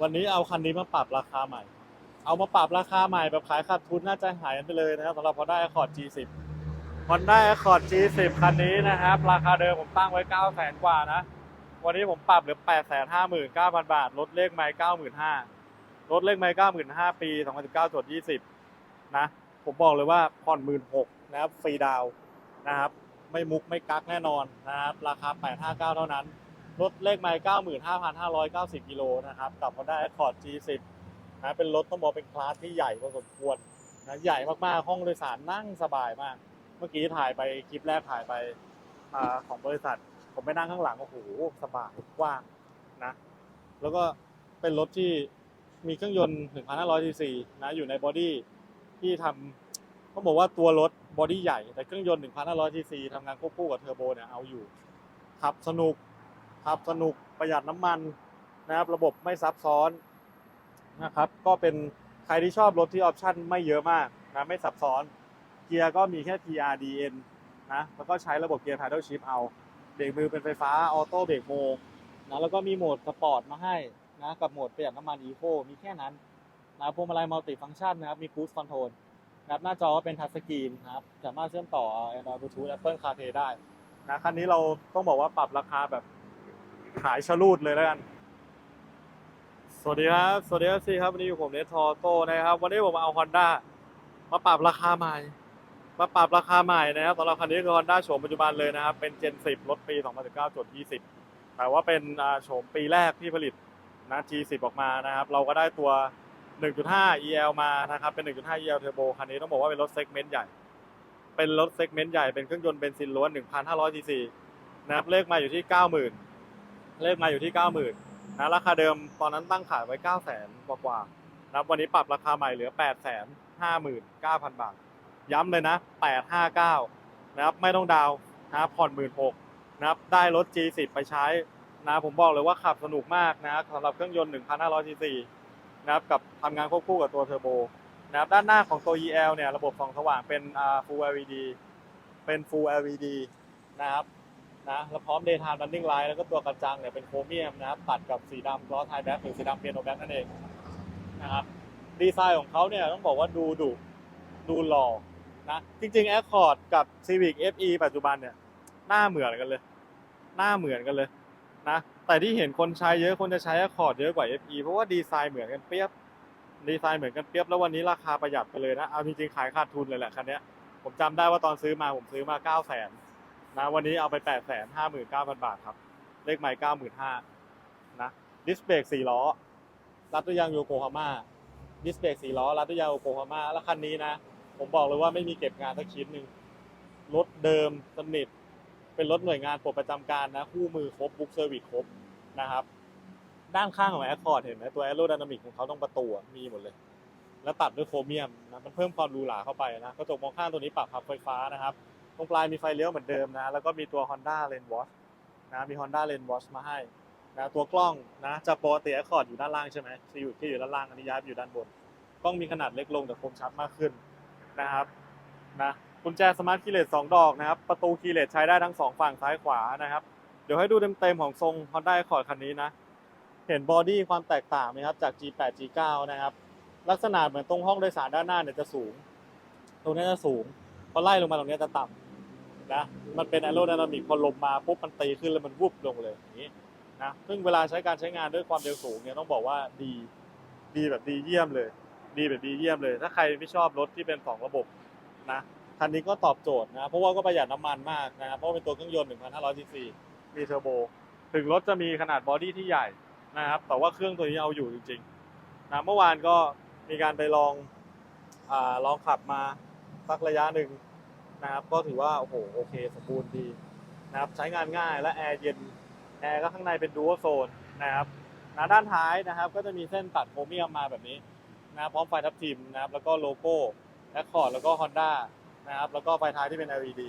วันนี้เอาคันนี้มาปรับราคาใหม่ เอามาปรับราคาใหม่แบบขายขาดทุนน่าจะหายกันไปเลยนะครับสำหรับ Honda Accord G10 Honda Accord G10 คันนี้นะครับ ราคาเดิมผมตั้งไว้9 0 0 0 0 กว่านะ วันนี้ผมปรับเหลือ 859,000 บาท ลดเลขไม่95,000ลดเลขไม่95,000ปี 2019จด20 นะ ผมบอกเลยว่าผ่อน 16,000นะครับ ฟรีดาวน์นะครับ ไม่มุกไม่กักแน่นอนนะครับ ราคา 859 เท่านั้น รถเลขไมล์95,590 กิโลนะครับกับ Honda Accord G10 นะเป็นรถต้องบอกเป็นคลาสที่ใหญ่พอสมควรนะใหญ่มากๆ ห้องโดยสารนั่งสบายมาก เมื่อกี้ถ่ายไปคลิปแรกถ่ายไปอของบริษัท ผมไปนั่งข้างหลังโอ้โหสบายกว้างนะแล้วก็เป็นรถที่มีเครื่องยนต์ 1,500 cc นะอยู่ในบอดี้ที่ทำต้องบอกว่าตัวรถบอดี้ใหญ่แต่เครื่องยนต์ 1,500 cc ทำงานควบคู่กับเทอร์โบเนี่ยเอาอยู่ขับสนุก ขับสนุกประหยัดน้ำมันนะครับ ระบบไม่ซับซ้อนนะครับ ก็เป็นใครที่ชอบรถที่ออปชั่นไม่เยอะมากนะไม่ซับซ้อน เกียร์ก็มีแค่ TRDN นะแล้วก็ใช้ระบบเกียร์ Paddle Shift เอาเบรกมือเป็นไฟฟ้าออโต้เบรกโมนะแล้วก็มีโหมดสปอร์ตมาให้นะกับโหมดประหยัดน้ำมันอีโคมีแค่นั้นนะพวงมาลัยมัลติฟังก์ชันนะครับมีคู i คอนโทรลนะครับหน้าจอก็เป็นทัชสกรีนนะครับสามารถเชื่อมต่อ Android Bluetooth Apple CarPlay ได้นะคันนี้เราต้องบอกว่าปรับราคาแบบ ขายชะลูดเลยแล้วกัน สวัสดีครับ สวัสดีครับซีครับ วันนี้อยู่ผมเนททอโต้นะครับ วันนี้ผมมาเอา Honda มาปรับราคาใหม่ มาปรับราคาใหม่นะครับสำหรับคันนี้คือ Honda โฉมปัจจุบันเลยนะครับ เป็น Gen 10 รถปี 2019จด20 แต่ว่าเป็นโฉมปีแรกที่ผลิตนะ G10 ออกมานะครับ เราก็ได้ตัว 1.5 EL มานะครับ เป็น 1.5 EL Turbo คันนี้ต้องบอกว่าเป็นรถเซกเมนต์ใหญ่ เป็นรถเซกเมนต์ใหญ่ เป็นเครื่องยนต์เบนซินล้วน 1,500 cc นะครับ เลขมาอยู่ที่ 90,000 เลขมาอยู่ที่ 90,000นะราคาเดิมตอนนั้นตั้งขายไว้ 900,000กว่ากว่านะครับวันนี้ปรับราคาใหม่เหลือ 859,000 บาท ย้ำเลยนะ 859 นะครับไม่ต้องดาวนะครับผ่อน 16,000นะครับได้รถ G10 ไปใช้นะผมบอกเลยว่าขับสนุกมากนะครับสำหรับเครื่องยนต์ 1,500 cc นะครับกับทำงานควบคู่กับตัวเทอร์โบนะครับด้านหน้าของตัว EL เนี่ยระบบส่องสว่างเป็นอ่า Full LED เป็น Full LED นะครับ นะแล้วพร้อม Daytime Running Light แล้วก็ตัวกระจังเนี่ยเป็นโครเมียมนะครับตัดกับสีดำล้อท้ายแบ็คหรือสีดำเปียโนแบ็คนั่นเองนะครับดีไซน์ของเขาเนี่ยต้องบอกว่าดูดุดูหล่อนะจริงๆ Accord กับ Civic FE ปัจจุบันเนี่ยหน้าเหมือนกันเลย หน้าเหมือนกันเลยนะแต่ที่เห็นคนใช้เยอะคนจะใช้ Accord เยอะกว่า FE เพราะว่าดีไซน์เหมือนกันเปียบดีไซน์เหมือนกันเปียบแล้ววันนี้ราคาประหยัดไปเลยนะเอาจริงๆขายขาดทุนเลยแหละคันนี้ผมจำได้ว่าตอนซื้อมาผมซื้อมา9 0 0 0 0 นะวันนี้เอาไป8 5 9 0 0 0บาทครับ เลขใหม่95,000นะดิสเบรก4ล้อรัดด้วยยางโยโกฮาม่าดิสเบรก4ล้อรัดด้วยยางโยโกฮาม่าแล้วคันนี้นะ ผมบอกเลยว่าไม่มีเก็บงานสักชิ้นหนึ่งรถเดิมสนิทเป็นรถหน่วยงานปลดประจำการนะ คู่มือครบบุ๊กเซอร์วิสครบนะครับ ด้านข้างของแอคคอร์ดเห็นไหมตัวแอโร d y นามิกของเขาต้องประตูมีหมดเลย แล้วตัดด้วยโครเมียมนะมันเพิ่มความหรูหราเข้าไปนะกระจกมองข้างตัวนี้ปรับพับไฟฟ้านะครับ ตรงปลายมีไฟเลี้ยวเหมือนเดิมนะ แล้วก็มีตัว Honda Lane Watch นะ มี Honda Lane Watch มาให้นะตัวกล้องนะจากปกติแอคอร์ดอยู่ด้านล่างใช่ไหมที่อยู่ที่อยู่ด้านล่างอันนี้ย้ายไปอยู่ด้านบน กล้องมีขนาดเล็กลงแต่คมชัดมากขึ้นนะครับนะกุญแจสมาร์ทคีย์เลสสองดอกนะครับ ประตูคีย์เลสใช้ได้ทั้งสองฝั่งซ้ายขวานะครับ เดี๋ยวให้ดูเต็มๆของทรง Honda Accord คันนี้นะ เห็นบอดี้ความแตกต่างไหมครับจาก G8 G9 นะครับ ลักษณะเหมือนตรงห้องโดยสารด้านหน้าเนี่ยจะสูง ตรงนี้จะสูงพอไล่ลงมาตรงนี้จะต่ำ นะมันเป็น a อโร d y นามิกพอลมมาปุ๊บมันตีขึ้นแล้วมันวุบลงเลยอย่างนี้นะซึ่งเวลาใช้การใช้งานด้วยความเร็วสูงเนี่ยต้องบอกว่าดีดีแบบดีเยี่ยมเลย ดีแบบดีเยี่ยมเลย ถ้าใครไม่ชอบรถที่เป็น 2 ระบบนะคันนี้ก็ตอบโจทย์นะเพราะว่าก็ประหยัดน้ำมันมากนะเพราะเป็นตัวเครื่องยนต์ 1,500ซีซีมีเทอร์โบ ถึงรถจะมีขนาดบอดี้ที่ใหญ่นะครับแต่ว่าเครื่องตัวนี้เอาอยู่จริงๆนะเมื่อวานก็มีการไปลองอลองขับมาสักระยะหนึ่ง นะครับก็ถือว่าโอ้โหโอเคสมบูรณ์ดีนะครับใช้งานง่ายและแอร์เย็นแอร์ก็ข้างในเป็นดู a l โซนนะครับนะด้านท้ายนะครับก็จะมีเส้นตัดโครเมียมมาแบบนี้นะรพร้อมไฟทับทิมนะครับแล้วก็โลโก้แอคคอร์ดแล้วก็ Honda นะครับแล้วก็ไฟท้ายที่เป็น LED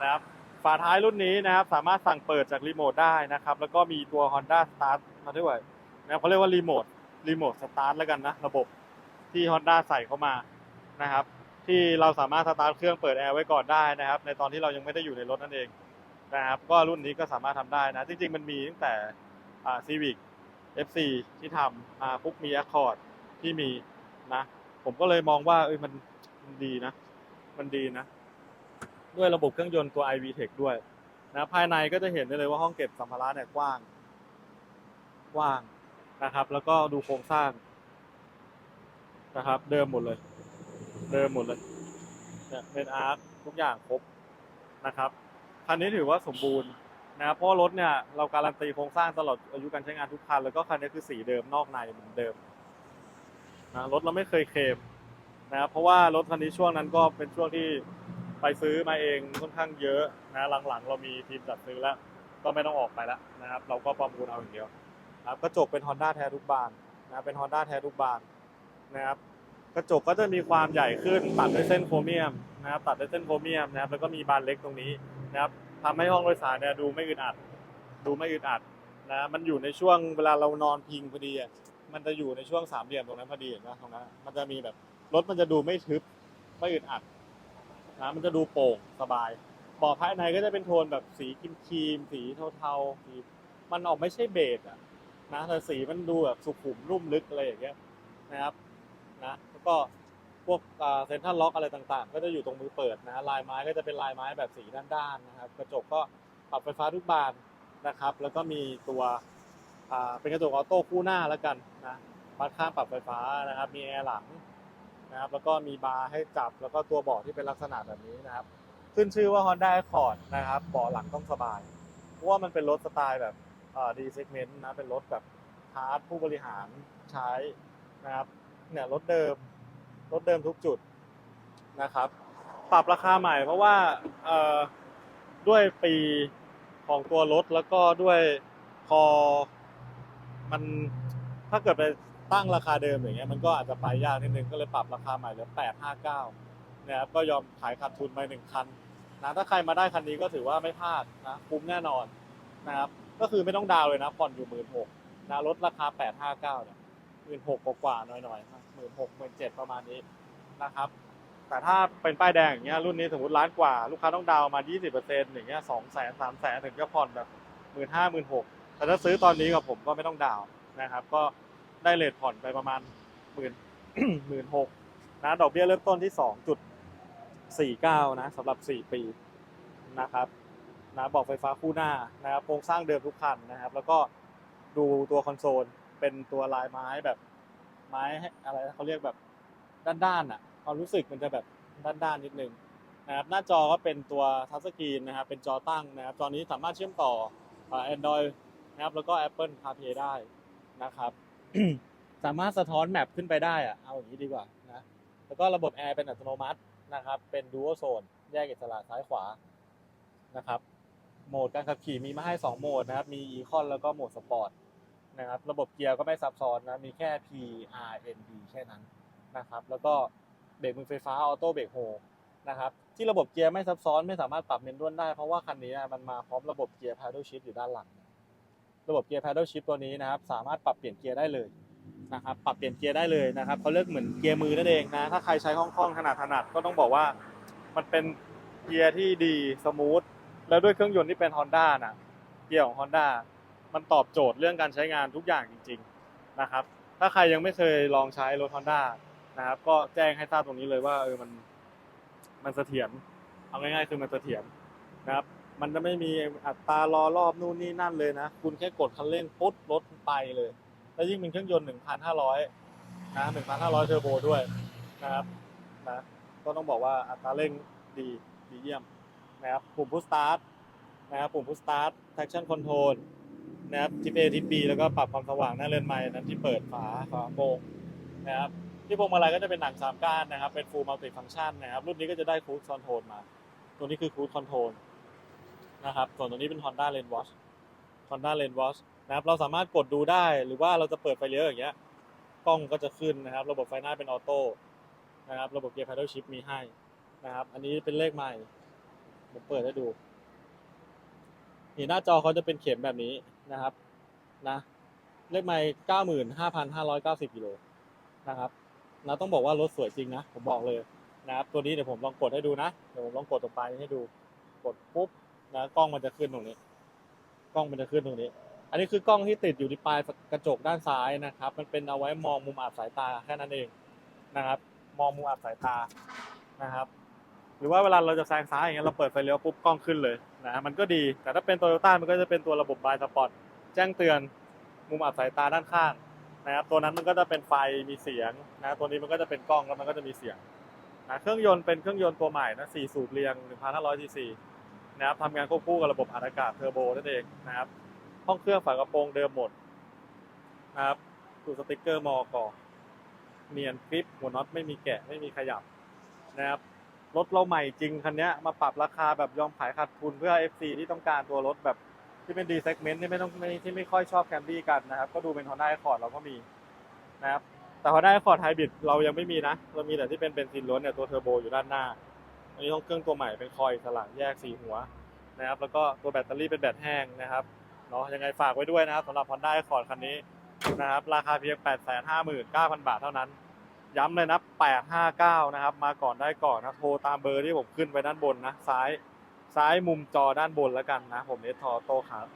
นะครับฝาท้ายรุ่นนี้นะครับสามารถสั่งเปิดจากรีโมทได้นะครับแล้วก็มีตัว Honda Start มาด้วยนะเขาเรียกว่ารีโมทรีโมทสตาร์ทแล้วกันนะระบบที่ Honda ใส่เข้ามานะครับ ที่เราสามารถสตาร์ทเครื่องเปิดแอร์ไว้ก่อนได้นะครับ ในตอนที่เรายังไม่ได้อยู่ในรถนั่นเองนะครับ ก็รุ่นนี้ก็สามารถทำได้นะ จริง ๆ มันมีตั้งแต่อ่า Civic FC ที่ทำมาปุ๊บมี Accord ที่มีนะ ผมก็เลยมองว่าเอ้ยมันมันดีนะ มันดีนะ ด้วยระบบเครื่องยนต์ตัว iV Tech ด้วยนะภายในก็จะเห็นได้เลยว่าห้องเก็บสัมภาระเนี่ยกว้าง กว้างนะครับ แล้วก็ดูโครงสร้างนะครับ เดิมหมดเลย เดิมหมดเลยเนี่ยเป็นอาร์ตทุกอย่างครบนะครับคันนี้ถือว่าสมบูรณ์นะครับเพราะรถเนี่ยเราการันตีโครงสร้างตลอดอายุการใช้งานทุกคัน แล้วก็คันนี้คือสีเดิมนอกในเหมือนเดิมนะรถเราไม่เคยเคลมนะครับเพราะว่ารถคันนี้ช่วงนั้นก็เป็นช่วงที่ไปซื้อมาเองค่อนข้างเยอะนะหลังๆ เรามีทีมจัดซื้อแล้ว ก็ไม่ต้องออกไปแล้วนะครับ เราก็ประมูลเอาอย่างเดียวนะครับกระจกเป็น Honda แท้ทุกบานนะเป็น Honda แท้ทุกบานนะครับ กระจกก็จะมีความใหญ่ขึ้นตัดด้วยเส้นโครเมียมนะครับตัดด้วยเส้นโครเมียมนะครับแล้วก็มีบานเล็กตรงนี้นะครับทำให้ห้องโดยสารเนี่ยดูไม่อึดอัด ดูไม่อึดอัดนะมันอยู่ในช่วงเวลาเรานอนพิงพอดีอะมันจะอยู่ในช่วงสามเหลี่ยมตรงนั้นพอดีนไหมตรงนั้นมันจะมีแบบรถมันจะดูไม่ทึบไม่อึดอัดนะมันจะดูโปร่งสบายเบาะภายในก็จะเป็นโทนแบบสีครีมครีมสีเทาๆสีมันออกไม่ใช่เบจอะนะแต่สีมันดูแบบสุขุมนุ่มลึกอะไรอย่างเงี้ยนะครับ นะแล้วก็พวกเซ็นทรัลล็อกอะไรต่างๆ ก็จะอยู่ตรงมือเปิดนะลายไม้ก็จะเป็นลายไม้แบบสีด้านๆนะครับกระจกก็ปรับไฟฟ้าทุกบานนะครับ แล้วก็มีตัวเป็นกระจกออโต้คู่หน้าแล้วกันนะบัดข้างปรับไฟฟ้านะครับ มีแอร์หลังนะครับแล้วก็มีบาร์ให้จับแล้วก็ตัวเบาะที่เป็นลักษณะแบบนี้นะครับ ขึ้นชื่อว่า Honda Accord นะครับเบาะหลังต้องสบาย เพราะว่ามันเป็นรถสไตล์แบบดีเซกเมนต์นะเป็นรถแบบฮาร์ดผู้บริหารใช้นะครับ เนี่ยรถเดิมรถเดิมทุกจุดนะครับ ปรับราคาใหม่เพราะว่าด้วยปีของตัวรถแล้วก็ด้วยพอมันถ้าเกิดไปตั้งราคาเดิมอย่างเงี้ยมันก็อาจจะไปยากนิดนึงก็เลยปรับราคาใหม่เหลือแปดห้าเก้านะครับก็ยอมขายขาดทุนไปหนึ่งคันนะถ้าใครมาได้คันนี้ก็ถือว่าไม่พลาดนะคุ้มแน่นอนนะครับก็คือไม่ต้องดาวเลยนะผ่อนอยู่หมื่นหกนะรถราคาแปดห้าเก้าเนี่ย หมื่นหกกว่าๆหน่อยๆหมื่นหกหมื่นเจ็ดประมาณนี้นะครับแต่ถ้าเป็นป้ายแดงอย่างเงี้ยรุ่นนี้สมมติล้านกว่าลูกค้าต้องดาวน์มา 20%อย่างเงี้ยสองแสนสามแสนถึงจะผ่อนแบบหมื่นห้าหมื่นหกแต่ถ้าซื้อตอนนี้กับผมก็ไม่ต้องดาวน์นะครับ ก็ได้เลทผ่อนไปประมาณหมื่นหมื่นหกนะดอกเบี้ยเริ่มต้นที่สองจุดสี่เก้านะสำหรับสี่ปีนะครับนะบอกไฟฟ้าคู่หน้านะครับโครงสร้างเดิมทุกคันนะครับ แล้วก็ดูตัวคอนโซล เป็นตัวลายไม้แบบไม้อะไรเขาเรียกแบบด้านๆอะความรู้สึกมันจะแบบด้านๆนิดนึงนะครับหน้าจอก็เป็นตัวทัชสกรีนนะครับเป็นจอตั้งนะครับจอนี้สามารถเชื่อมต่ออ่า Android นะครับแล้วก็ Apple CarPlay ได้นะครับ สามารถสะท้อนแมปขึ้นไปได้อะเอาอย่างนี้ดีกว่านะแล้วก็ระบบแอร์เป็นอัตโนมัตินะครับเป็น Dual Zone แยกอิสระซ้ายขวานะครับโหมดการขับขี่มีมาให้ 2 โหมดนะครับมี Econ แล้วก็โหมดสปอร์ต นะครับ ระบบเกียร์ก็ไม่ซับซ้อนนะ มีแค่ P R N D แค่นั้นนะครับ แล้วก็เบรกมือไฟฟ้าออโต้เบรกโฮนะครับ ที่ระบบเกียร์ไม่ซับซ้อนไม่สามารถปรับเมนด้วนได้ เพราะว่าคันนี้มันมาพร้อมระบบเกียร์ paddle shift อยู่ด้านหลัง ระบบเกียร์ paddle shift ตัวนี้นะครับ สามารถปรับเปลี่ยนเกียร์ได้เลยนะครับ ปรับเปลี่ยนเกียร์ได้เลยนะครับเขาเรียกเหมือนเกียร์มือนั่นเองนะ ถ้าใครใช้คล่องๆถนัดถนัดก็ต้องบอกว่า มันเป็นเกียร์ที่ดีสมูท แล้วด้วยเครื่องยนต์ที่เป็น Honda นะเกียร์ของ Honda มันตอบโจทย์เรื่องการใช้งานทุกอย่างจริง ๆนะครับ ถ้าใครยังไม่เคยลองใช้รถ Honda นะครับ ก็แจ้งให้ทราบตรงนี้เลยว่าเออมันมันเสถียรเอาง่ายๆคือมันเสถียรนะครับ มันจะไม่มีอัตรารอรอบนู่นนี่นั่นเลยนะ คุณแค่กดคันเร่งปุ๊บรถไปเลย แล้วยิ่งเป็นเครื่องยนต์ 1,500 นะ 1,500 เทอร์โบด้วยนะครับนะก็ต้องบอกว่าอัตราเร่งดีดีเยี่ยมนะครับปุ่มพุชสตาร์ทนะครับปุ่มพุชสตาร์ท traction control นะครับทิป A ทิป B แล้วก็ปรับความสว่างหน้าเรือนไม้นั้นที่เปิดฝาฝาโปงนะครับที่พวงมาลัยก็จะเป็นหนังสามก้านนะครับ เป็น full multi function นะครับ รุ่นนี้ก็จะได้ cruise control มา ตัวนี้คือ cruise control นะครับส่วนตัวนี้เป็น Honda Lane Watch Honda Lane Watch นะครับเราสามารถกดดูได้หรือว่าเราจะเปิดไฟเลี้ยวอย่างเงี้ยกล้องก็จะขึ้นนะครับ ระบบไฟหน้าเป็นออโต้นะครับ ระบบเกียร์ paddle shift มีให้นะครับ อันนี้เป็นเลขใหม่ผมเปิดให้ดูนี่หน้าจอเขาจะเป็นเข็มแบบนี้ นะครับนะเลขไมล์เก้าหมื่นห้าพันห้าร้อยเก้าสิบกิโลนะครับนะต้องบอกว่ารถสวยจริงนะ ผมบอกเลยนะครับตัวนี้เดี๋ยวผมลองกดให้ดูนะเดี๋ยวผมลองกดตรงปลายนี้ให้ดูกดปุ๊บนะกล้องมันจะขึ้นตรงนี้ กล้องมันจะขึ้นตรงนี้ไอนนี้คือกล้องที่ติดอยู่ที่ปลายกระจกด้านซ้ายนะครับ มันเป็นเอาไว้มองมุมอับสายตาแค่นั้นเองนะครับ มองมุมอับสายตานะครับ หรือว่าเวลาเราจะแซงซ้ายอย่างเงี้ยเราเปิดไฟเลี้ยวปุ๊บกล้องขึ้นเลย นะมันก็ดีแต่ถ้าเป็นโตโยต้ามันก็จะเป็นตัวระบบบายสปอร์ตแจ้งเตือนมุมอับสายตาด้านข้างนะครับตัวนั้นมันก็จะเป็นไฟมีเสียงนะตัวนี้มันก็จะเป็นกล้องแล้วมันก็จะมีเสียงนะเครื่องยนต์เป็นเครื่องยนต์ตัวใหม่นะ4สูบเรียง 1,500 cc นะครับทำงานควบคู่กับระบบอัดอากาศเทอร์โบนั่นเองนะครับห้องเครื่องฝากระโปรงเดิมหมดนะครับดูสติกเกอร์มอกอเนียนกริปหัวน็อตไม่มีแกะไม่มีขยับนะครับ รถเราใหม่จริงคันนี้มาปรับราคาแบบยอมขายขาดทุนเพื่อ FC ที่ต้องการตัวรถแบบที่เป็น D segment ที่ไม่ต้องไม่ที่ไม่ค่อยชอบแคมรี่กันนะครับ ก็ดูเป็น Honda Accord เราก็มีนะครับแต่ Honda Accord Hybrid เรายังไม่มีนะ เรามีแต่ที่เป็นเบนซินล้วนเนี่ยตัวเทอร์โบอยู่ด้านหน้าอันนี้ต้องเครื่องตัวใหม่เป็นคอยสลักแยกสีหัวนะครับแล้วก็ตัวแบตเตอรี่เป็นแบตแห้งนะครับเนาะยังไงฝากไว้ด้วยนะครับสำหรับ Honda Accord คันนี้นะครับราคาเพียง 859,000 บาทเท่านั้น ย้ำเลยนะ 859 นะครับ มาก่อนได้ก่อนนะ โทรตามเบอร์ที่ผมขึ้นไปด้านบนนะ ซ้าย ซ้ายมุมจอด้านบนแล้วกันนะ ผมเนททอโตครับ